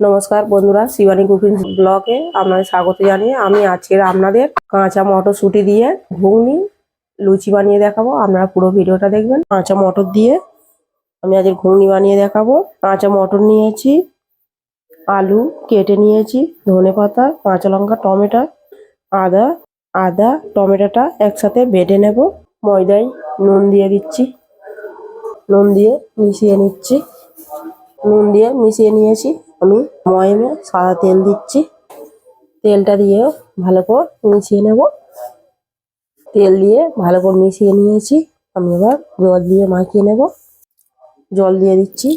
নমস্কার বন্ধুরা, শিবানী কুকিং ব্লগে আপনাদের স্বাগত জানিয়ে আমি আজকের আপনাদের কাঁচা মটরশুঁটি দিয়ে ঘুগনি লুচি বানিয়ে দেখাবো। আপনারা পুরো ভিডিওটা দেখবেন। কাঁচা মটর দিয়ে আমি আজকে ঘুগনি বানিয়ে দেখাবো। কাঁচা মটর নিয়েছি, আলু কেটে নিয়েছি, ধনে পাতা, কাঁচা লঙ্কা, টমেটো, আদা আদা, টমেটোটা একসাথে বেটে নেব। ময়দায় নুন দিয়ে দিচ্ছি। নুন দিয়ে মিশিয়ে নিচ্ছি। নুন দিয়ে মিশিয়ে নিয়েছি। আমি ময়মে সাদা তেল দিচ্ছি। তেলটা দিয়ে ভালো করে মিশিয়ে নেব। তেল দিয়ে ভালো করে মিশিয়ে নিয়েছি। আমি এবার জল দিয়ে মাখিয়ে নেব। জল দিয়ে দিচ্ছি।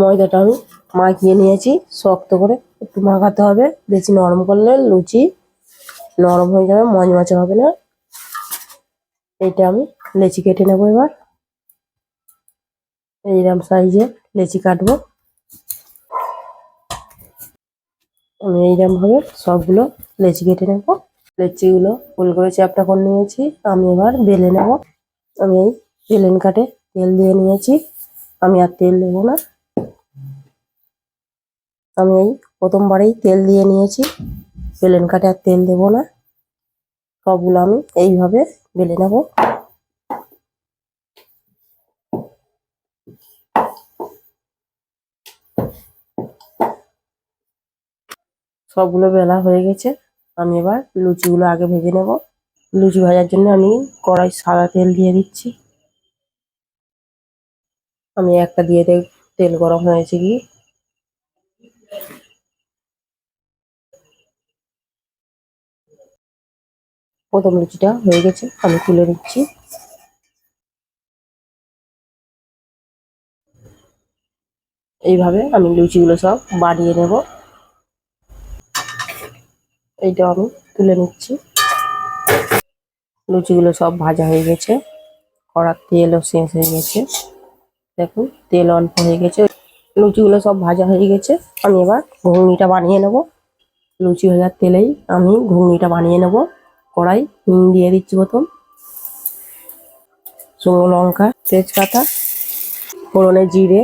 ময়দাটা আমি মাখিয়ে নিয়েছি। শক্ত করে একটু মাখাতে হবে। বেশি নরম করলে লুচি নরম হয়ে যাবে মচমচে হবে না। এটা আমি লেচি কেটে নেব এবার। এইরকম সাইজে লেচি কাটবো। আমি এইরকম ভাবে সবগুলো লেচি কেটে নেব। লেচিগুলো ফুল করে চ্যাপটা করে নিয়েছি। আমি এবার বেলে নেব। আমি এই বেলেন কাটে তেল দিয়ে নিয়েছি। আমি আর তেল দেবো না। আমি এই প্রথমবারেই তেল দিয়ে নিয়েছি। বেলেন কাটে আর তেল দেবো না। সবগুলো আমি এইভাবে বেলে নেব। সবগুলো বেলা হয়ে গেছে। আমি এবার লুচিগুলো আগে ভেজে নেব। লুচি ভাজার জন্য আমি কড়াই সাদা তেল দিয়ে দিচ্ছি। আমি একটা দিয়ে দেখ তেল গরম হয়েছে কি। প্রথম লুচিটা হয়ে গেছে, আমি তুলে নিচ্ছি। এইভাবে আমি লুচিগুলো সব বানিয়ে নেব। এইটা আমি তুলে নিচ্ছি। লুচিগুলো সব ভাজা হয়ে গেছে। কড়ার তেলও শেষ হয়ে গেছে। দেখুন, তেল অল্প হয়ে গেছে। লুচিগুলো সব ভাজা হয়ে গেছে। আমি এবার ঘুগনিটা বানিয়ে নেব। লুচি ভাজার তেলেই আমি ঘুগনিটা বানিয়ে নেব। কড়াই হিং দিয়ে দিচ্ছি প্রথম। শুকনো লঙ্কা, তেজপাতা, ফোড়নে জিরে।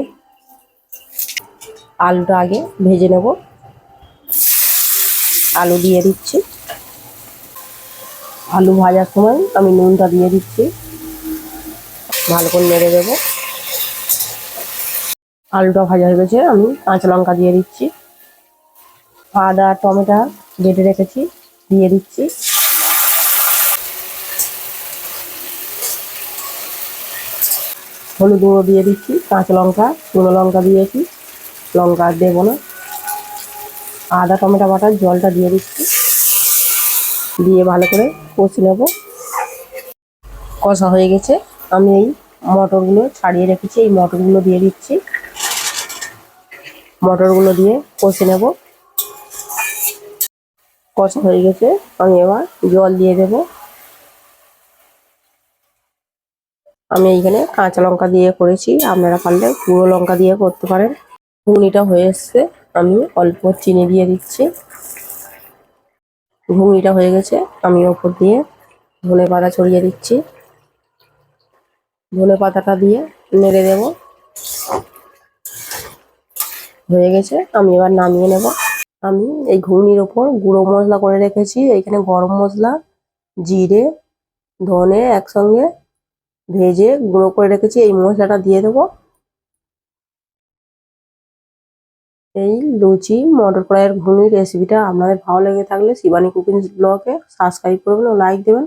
আলুটা আগে ভেজে নেব। আলু দিয়ে দিচ্ছি। আলু ভাজার সময় আমি নুনটা দিয়ে দিচ্ছি। ভালো করে নেড়ে দেবো। আলুটা ভাজা হয়ে গেছে, আমি কাঁচা লঙ্কা দিয়ে দিচ্ছি। আদা, টমেটো বেটে রেখেছি, দিয়ে দিচ্ছি। হলুদ গুঁড়ো দিয়ে দিচ্ছি, কাঁচা লঙ্কা, শুকনো লঙ্কা দিয়েছি। লঙ্কা আর দেবো না। আদা টমেটো বাটার জলটা দিয়ে দিচ্ছি। দিয়ে ভালো করে কষে নেব। কষা হয়ে গেছে। আমি এই মটরগুলো ছাড়িয়ে রেখেছি। এই মটরগুলো দিয়ে দিচ্ছি। মটরগুলো দিয়ে কষে নেব। কষা হয়ে গেছে। আমি এবার জল দিয়ে দেব। আমি এইখানে কাঁচা লঙ্কা দিয়ে করেছি। আপনারা পারলে পুরো লঙ্কা দিয়ে করতে পারেন। ঘুগনিটা হয়ে এসছে। আমি অল্প চিনি দিয়ে দিচ্ছি। ঘুগনিটা হয়ে গেছে, আমি ওপর দিয়ে ধনে পাতা ছড়িয়ে দিচ্ছি। ধনে পাতাটা দিয়ে নেড়ে দেব। হয়ে গেছে, আমি এবার নামিয়ে নেব। আমি এই ঘুগনির ওপর গুঁড়ো মশলা করে রেখেছি। এইখানে গরম মশলা, জিরে, ধনে একসঙ্গে ভেজে গুঁড়ো করে রেখেছি। এই মশলাটা দিয়ে দেবো। এই লুচি, মটর কড়াইয়ের ঘুগনির রেসিপিটা আপনাদের ভালো লেগে থাকলে শিবানী কুকিং ব্লগে সাবস্ক্রাইব করবেন ও লাইক দেবেন।